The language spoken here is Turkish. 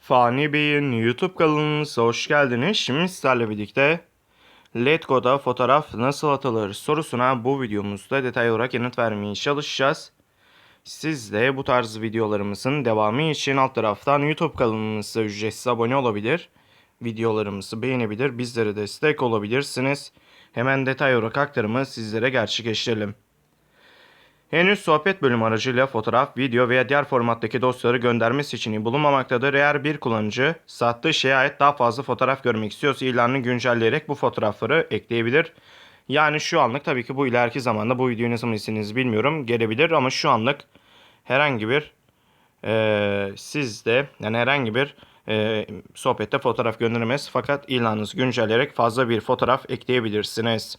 Fani Bey'in YouTube kanalımıza hoş geldiniz. Şimdi sizlerle birlikte Letgo'da fotoğraf nasıl atılır sorusuna bu videomuzda detay olarak yanıt vermeye çalışacağız. Siz de bu tarz videolarımızın devamı için alt taraftan YouTube kanalımıza ücretsiz abone olabilir. Videolarımızı beğenebilir, bizlere destek olabilirsiniz. Hemen detay olarak aktarımı sizlere gerçekleştirelim. Henüz sohbet bölümü aracıyla fotoğraf, video veya diğer formattaki dosyaları gönderme seçeneği bulunmamaktadır. Eğer bir kullanıcı sattığı şeye ait daha fazla fotoğraf görmek istiyorsa ilanını güncelleyerek bu fotoğrafları ekleyebilir. Yani şu anlık tabii ki bu ileriki zamanda bu videoyu ne zaman bilmiyorum gelebilir ama şu anlık herhangi bir eee sizde yani herhangi bir eee, sohbette fotoğraf gönderemez fakat ilanınızı güncelleyerek fazla bir fotoğraf ekleyebilirsiniz.